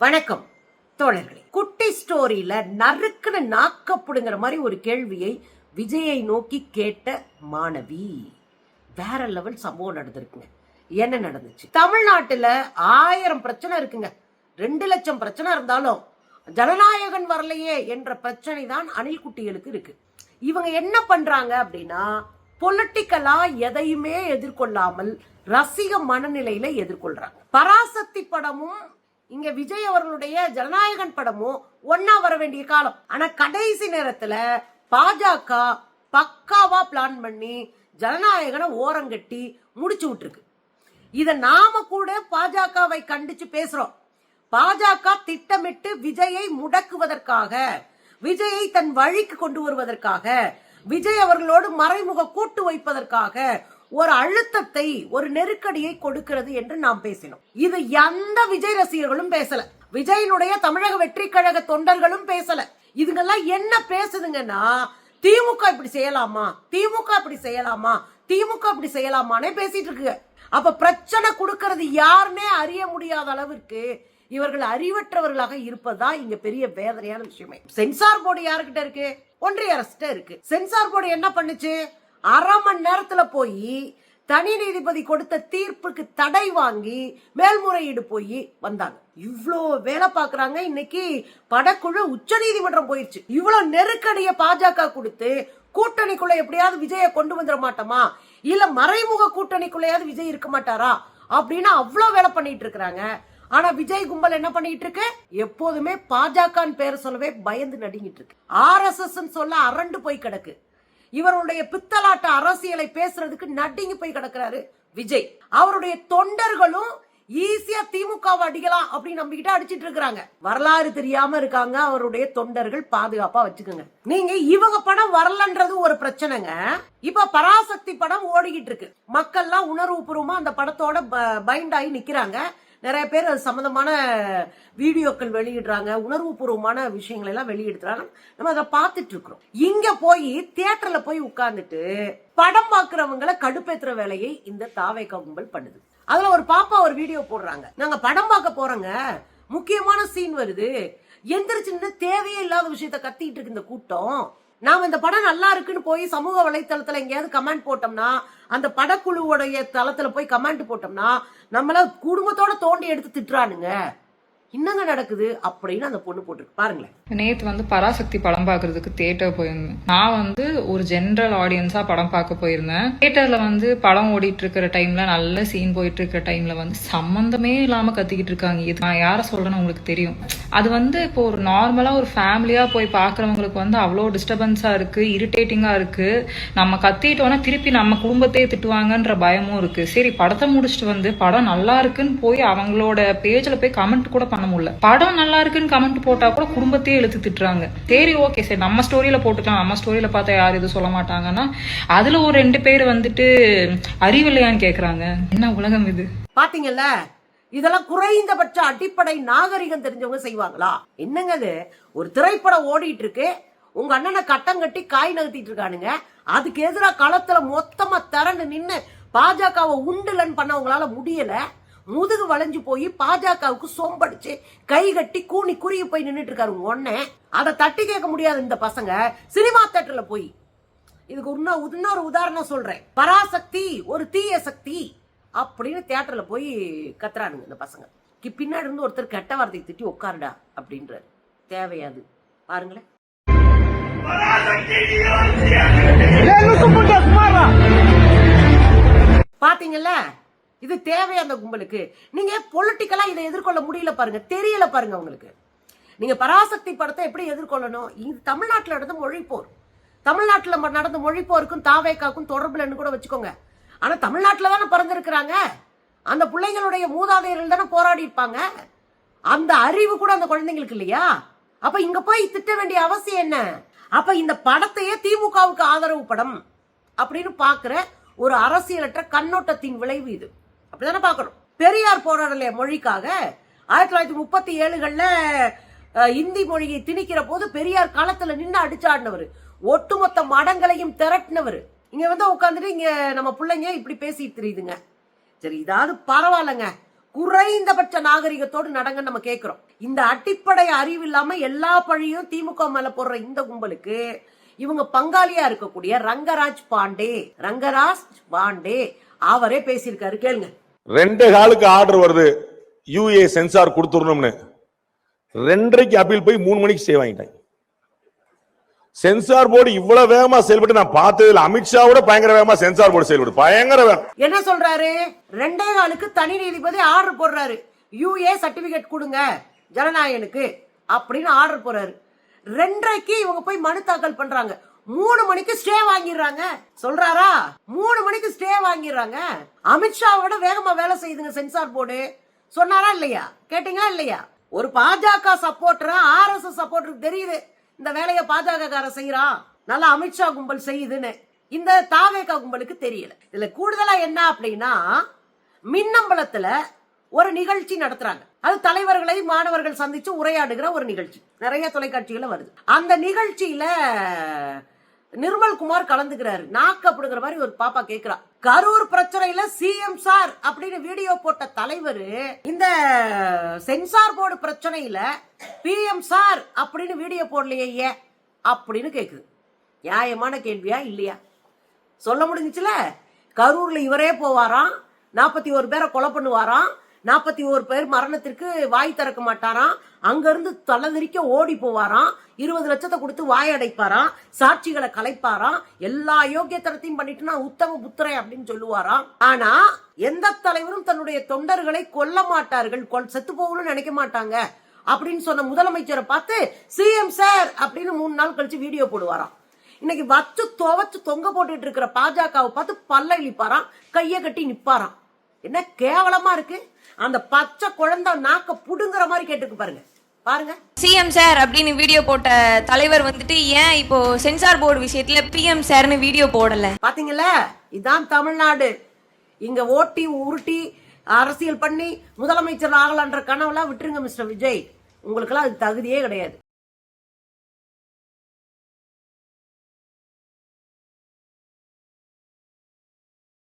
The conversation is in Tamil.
வணக்கம் தோழர்களே. குட்டி ஸ்டோரியில நறுக்குன்னு நாக்கப்படுங்கிற மாதிரி ஒரு கேள்வியை விஜயை நோக்கி கேட்ட மாணவி வேற லெவல் சம்பவம் நடந்திருக்குங்க. என்ன நடந்துச்சு? தமிழ்நாட்டுல ஆயிரம் பிரச்சனை இருக்குங்க. ரெண்டு லட்சம் பிரச்சனை இருந்தாலும் ஜனநாயகன் வரலையே என்ற பிரச்சனை தான் அணில் குட்டிகளுக்கு இருக்கு. இவங்க என்ன பண்றாங்க அப்படின்னா பொலிட்டிக்கலா எதையுமே எதிர்கொள்ளாமல் ரசிக மனநிலையில எதிர்கொள்றாங்க. பராசக்தி படமும் இங்க விஜய் அவர்களுடைய ஜனநாயகன் படமும் ஒன்னா வர வேண்டிய காலம். ஆனா கடைசி நேரத்துல பாஜக பக்காவா பிளான் பண்ணி ஜனநாயகனை ஓரங்கட்டி முடிச்சு விட்டுருக்கு. இத நாம கூட பாஜகவை கண்டிச்சு பேசுறோம். பாஜக திட்டமிட்டு விஜயை முடக்குவதற்காக விஜயை தன் வழிக்கு கொண்டு வருவதற்காக விஜய் அவர்களோடு மறைமுக கூட்டு வைப்பதற்காக ஒரு அழுத்தத்தை ஒரு நெருக்கடியை கொடுக்கிறது என்று நாம் பேசினோம். இது எந்த விஜய் ரசிகர்களும் பேசல. விஜயனுடைய தமிழக வெற்றி கழக தொண்டர்களும் பேசல. இதுங்கெல்லாம் என்ன பேசுதுங்கன்னா திமுக இப்படி செய்யலாமா? திமுக இப்படி செய்யலாமா? திமுக இப்படி செய்யலாமானே பேசிட்டு இருக்கு அப்ப பிரச்சனை கொடுக்கறது யாருன்னே அறிய முடியாத அளவிற்கு இவர்கள் அறிவற்றவர்களாக இருப்பதா இங்க பெரிய வேதனையான விஷயமே. சென்சார் போர்டு யாருக்கிட்ட இருக்கு? ஒன்றிய அரசு இருக்கு. சென்சார் போர்டு என்ன பண்ணுச்சு? அரை மணி நேரத்துல போய் தனி நீதிபதி கொடுத்த தீர்ப்புக்கு தடை வாங்கி மேல்முறையீடு போய் வந்தாங்க. இவ்வளோ வேலை பார்க்குறாங்க இன்னைக்கு படக்குழு உச்ச நீதிமன்றம் போயிடுச்சு இவ்வளோ நெருக்கடியை பாஜக கொடுத்து கூட்டணிக்குள்ள எப்படியாவது விஜயை கொண்டு வந்துட மாட்டோமா? இல்ல மறைமுக கூட்டணிக்குள்ளையாவது விஜய் இருக்க மாட்டாரா? அப்படின்னு அவ்வளோ வேலை பண்ணிட்டு இருக்கிறாங்க. ஆனா விஜய் கும்பல் என்ன பண்ணிட்டு இருக்கு? எப்போதுமே பாஜகன்னு பேர் சொல்லவே பயந்து நடுங்கிட்டு இருக்கு. ஆர்எஸ்எஸ் சொல்ல அரண்டு போய் கிடக்கு. இவருடைய பித்தலாட்ட அரசியலை பேசுறதுக்கு நட்டிங்கு போய் கிடக்குறாரு விஜய். அவருடைய தொண்டர்களும் ஈஸியா திமுகவை அடிக்கலாம் அப்படின்னு நம்பிக்கிட்டு அடிச்சிட்டு இருக்காங்க வரலாறு தெரியாம இருக்காங்க அவருடைய தொண்டர்கள் பாதுகாப்பா வச்சுக்கோங்க. நீங்க இவங்க படம் வரலன்றது ஒரு பிரச்சனைங்க. இப்ப பராசக்தி படம் ஓடிக்கிட்டு இருக்கு. மக்கள்லாம் உணர்வுபூர்வமா அந்த படத்தோட பைண்ட் ஆகி நிக்கிறாங்க. நிறைய பேர் அது சம்மந்தமான வீடியோக்கள் வெளியிடுறாங்க உணர்வுபூர்வமான விஷயங்கள் எல்லாம் வெளியிடுறாங்க. நம்ம அதை பார்த்துட்டு இருக்கிறோம் இங்க போய் தியேட்டர்ல போய் உட்கார்ந்துட்டு படம் பார்க்குறவங்களை கடுப்பேத்துற வேலையை இந்த தாவேக்கா கும்பல் பண்ணுது. அதுல ஒரு பாப்பா ஒரு வீடியோ போடுறாங்க. நாங்க படம் பார்க்க போறோங்க. முக்கியமான சீன் வருது. எந்திரிச்சுன்னு தேவையே இல்லாத விஷயத்த கத்திட்டு இருக்கு இந்த கூட்டம். நாம் இந்த படம் நல்லா இருக்குன்னு போய் சமூக வலைத்தளத்தில் எங்கேயாவது கமெண்ட் போட்டோம்னா அந்த படக்குழுவுடைய தளத்தில் போய் கமெண்ட் போட்டோம்னா நம்மள குடும்பத்தோட தோண்டி எடுத்து திட்டுறானுங்க. என்னங்க நடக்குது அப்படின்னு அந்த பொண்ணு போட்டிருக்கு. பாருங்களேன். நேத்து வந்து பராசக்தி படம் பார்க்கறதுக்கு தியேட்டர் போயிருந்தேன். நான் வந்து ஒரு ஜென்ரல் ஆடியன்ஸா படம் பார்க்க போயிருந்தேன். தியேட்டர்ல வந்து படம் ஓடிட்டு இருக்கிற டைம்ல நல்ல சீன் போயிட்டு இருக்கிற டைம்ல வந்து சம்பந்தமே இல்லாம கத்திக்கிட்டு இருக்காங்க. இது நான் யார சொல்றேன்னு உங்களுக்கு தெரியும். அது வந்து இப்போ ஒரு நார்மலா ஒரு ஃபேமிலியா போய் பாக்குறவங்களுக்கு வந்து அவ்வளோ டிஸ்டர்பன்ஸா இருக்கு இரிட்டேட்டிங்கா இருக்கு. நம்ம கத்திட்டோம்னா திருப்பி நம்ம குடும்பத்தையே திட்டுவாங்கன்ற பயமும் இருக்கு. சரி படத்தை முடிச்சுட்டு வந்து படம் நல்லா இருக்குன்னு போய் அவங்களோட பேஜ்ல போய் கமெண்ட் கூட பண்ண முடியல. படம் நல்லா இருக்குன்னு கமெண்ட் போட்டா கூட குடும்பத்தையே இழுத்து திட்டுறாங்க. சரி ஓகே சரி நம்ம ஸ்டோரியில போட்டுக்கலாம். நம்ம ஸ்டோரியில பார்த்தா யார் எதுவும் சொல்ல மாட்டாங்கன்னா அதுல ஒரு ரெண்டு பேர் வந்துட்டு அறிவில்லையான்னு கேக்குறாங்க. என்ன உலகம் இது? பாத்தீங்கல்ல இதெல்லாம் குறைந்தபட்ச அடிப்படை நாகரிகம் தெரிஞ்சவங்க செய்வாங்களா? என்னங்க அது ஒரு திரைப்படம் ஓடிட்டு இருக்கு. உங்க அண்ணனை கட்டம் கட்டி காய் நகர்த்திட்டு இருக்கானுங்க. அதுக்கு எதிராக களத்துல மொத்தமா திரண்டு நின்னு பாஜகவை உண்டுலன்னு பண்ண உங்களால முடியல. முதுகு வளைஞ்சு போய் பாஜகவுக்கு சோம்படிச்சு கை கட்டி கூனி குறுகி போய் நின்றுட்டு இருக்காரு உங்க அதை தட்டி கேட்க முடியாது இந்த பசங்க. சினிமா தேட்டர்ல போய். இதுக்கு இன்னும் இன்னொரு உதாரணம் சொல்றேன். பராசக்தி ஒரு தீய சக்தி அப்படின்னு தேட்டர்ல போய் கத்துறானுங்க இந்த பசங்க. கி- பின்னாடி இருந்து ஒருத்தர் கெட்ட வார்த்தை திட்டி உட்காருடா அப்படின்றாரு. தேவையாது. பாருங்களேன். இது தேவை அந்த கும்பலுக்கு? நீங்க பொலிட்டிக்கலா இதை எதிர்கொள்ள முடியல பாருங்க. தெரியல பாருங்க உங்களுக்கு. நீங்க பராசக்தி படத்தை எப்படி எதிர்கொள்ளணும்? இது தமிழ்நாட்டில் நடந்த மொழிப்போர். தமிழ்நாட்டில் நடந்த மொழிப்போருக்கும் தாவேக்காக்கும் தொடர்புலன்னு கூட வச்சுக்கோங்க. ஆனா தமிழ்நாட்டில் தானே பிறந்திருக்கிறாங்க. அந்த பிள்ளைங்களுடைய மூதாதையர்கள் தானே போராடி இருப்பாங்க. அந்த அறிவு கூட அந்த குழந்தைங்களுக்கு இல்லையா? அப்ப இங்க போய் திட்ட வேண்டிய அவசியம் என்ன? அப்ப இந்த படத்தையே திமுகவுக்கு ஆதரவு படம் அப்படின்னு பாக்குற ஒரு அரசியலற்ற கண்ணோட்டத்தின் விளைவு இது. அப்படிதானே பார்க்கணும். பெரியார் போராடலைய மொழிக்காக ஆயிரத்தி தொள்ளாயிரத்தி முப்பத்தி ஏழுகள்ல இந்தி மொழியை திணிக்கிற போது பெரியார் காலத்தில் நின்று அடிச்சாடினவர். ஒட்டுமொத்த மடங்களையும் திரட்டினவர். இங்க வந்து உட்காந்துட்டு இங்க நம்ம பிள்ளைங்க இப்படி பேசிட்டு தெரியுதுங்க. சரி இதாவது பரவாயில்லைங்க. குறைந்தபட்ச நாகரிகத்தோடு நடங்க நம்ம கேட்குறோம் இந்த அடிப்படை அறிவு இல்லாமல் எல்லா பழியும் திமுக மேல போடுற இந்த கும்பலுக்கு இவங்க பங்காளியா இருக்கக்கூடிய ரங்கராஜ் பாண்டே. ரங்கராஜ் பாண்டே. அவரே பேசியிருக்காரு கேளுங்க. ரெண்டு காலுக்கு ஆர்டர் வருது. யூஏ சென்சார் கொடுத்துடணும்னு. ரெண்டரைக்கு அப்பீல் போய் மூணு மணிக்கு ஸ்டே வாங்கிட்டாங்க சென்சார் போர்டு இவ்வளவு வேகமா செயல்பட்டு நான் பார்த்ததில்ல அமித்ஷாவோட பயங்கர வேகமா சென்சார் போர்டு செயல்படு. பயங்கர வேகம். என்ன சொல்றாரு? ரெண்டே காலுக்கு தனி நீதிபதி ஆர்டர் போடுறாரு. யூஏ சர்டிபிகேட் கொடுங்க ஜனநாயகனுக்கு அப்படின்னு ஆர்டர் போறாரு ரெண்டரைக்கு இவங்க போய் மனு தாக்கல் பண்றாங்க. மூணு மணிக்கு ஸ்டே வாங்கிடுறாங்க. சொல்றாரா? மூணு மணிக்கு ஸ்டே வாங்கிடுறாங்க. அமித்ஷாவோட வேகமா வேலை செய்யுதுங்க சென்சார் போர்டு சொன்னாரா இல்லையா? கேட்டீங்களா இல்லையா? ஒரு பாஜக சப்போர்ட்டர் எஸ் சப்போர்ட்டருக்கு தெரியுது. இந்த வேலையை பாஜக கார செய்யறான் நல்லா அமித்ஷா கும்பல் செய்யுதுன்னு. இந்த தாவேகா கும்பலுக்கு தெரியல. இதுல கூடுதலா என்ன அப்படின்னா மின்னம்பலத்துல ஒரு நிகழ்ச்சி நடத்துறாங்க. அது தலைவர்களை மாணவர்கள் சந்திச்சு உரையாடுகிற ஒரு நிகழ்ச்சி. நிறைய தொலைக்காட்சிகள் வருது. அந்த நிகழ்ச்சியில நிர்மல் குமார் கலந்துக்கிறாரு. நாக்கு அப்படிங்கிற மாதிரி ஒரு பாப்பா கேக்குறா. கரூர் பிரச்சனையில சிஎம் சார் அப்படின்னு வீடியோ போட்ட தலைவர் இந்த சென்சார் போர்டு பிரச்சனையில பிஎம் சார் அப்படின்னு வீடியோ போடலையே ஏன்? அப்படின்னு கேக்குது. நியாயமான கேள்வியா இல்லையா? சொல்ல முடிஞ்சுச்சுல? கரூர்ல இவரே போவாராம். நாற்பத்தி ஒரு பேரை கொலை பண்ணுவாராம். நாற்பத்தி ஓரு பேர் மரணத்திற்கு வாய் திறக்க மாட்டாராம். அங்கிருந்து தலதிரிக்க ஓடி போவாராம். இருபது லட்சத்தை கொடுத்து வாய் அடைப்பாராம். சாட்சிகளை கலைப்பாராம். எல்லா யோகியத்தனத்தையும் பண்ணிட்டு நான் உத்தம புத்திரை அப்படின்னு சொல்லுவாராம். ஆனா எந்த தலைவரும் தன்னுடைய தொண்டர்களை கொல்ல மாட்டார்கள். கொல் செத்து போகணும்னு நினைக்க மாட்டாங்க. அப்படின்னு சொன்ன முதலமைச்சரை பார்த்து சிஎம் சார் அப்படின்னு மூணு நாள் கழிச்சு வீடியோ போடுவாராம். இன்னைக்கு வச்சு துவச்சு தொங்க போட்டுட்டு இருக்கிற பாஜகவை பார்த்து பல்ல இழிப்பாராம். கையை கட்டி நிப்பாராம். என்ன கேவலமா இருக்கு? அந்த பச்சை குழந்தை நாக்க புடுங்குற மாதிரி கேட்டுக்கு பாருங்க. பாருங்க. சிஎம் சார் அப்படின்னு வீடியோ போட்ட தலைவர் வந்துட்டு ஏன் இப்போ சென்சார் போர்டு விஷயத்துல பிஎம் சார்னு வீடியோ போடல? பாத்தீங்களா இதான் தமிழ்நாடு. இங்க ஓட்டி உருட்டி அரசியல் பண்ணி முதலமைச்சர் ஆகலான்ற கனவுலாம் விட்டுருங்க மிஸ்டர் விஜய். உங்களுக்கெல்லாம் அது தகுதியே கிடையாது.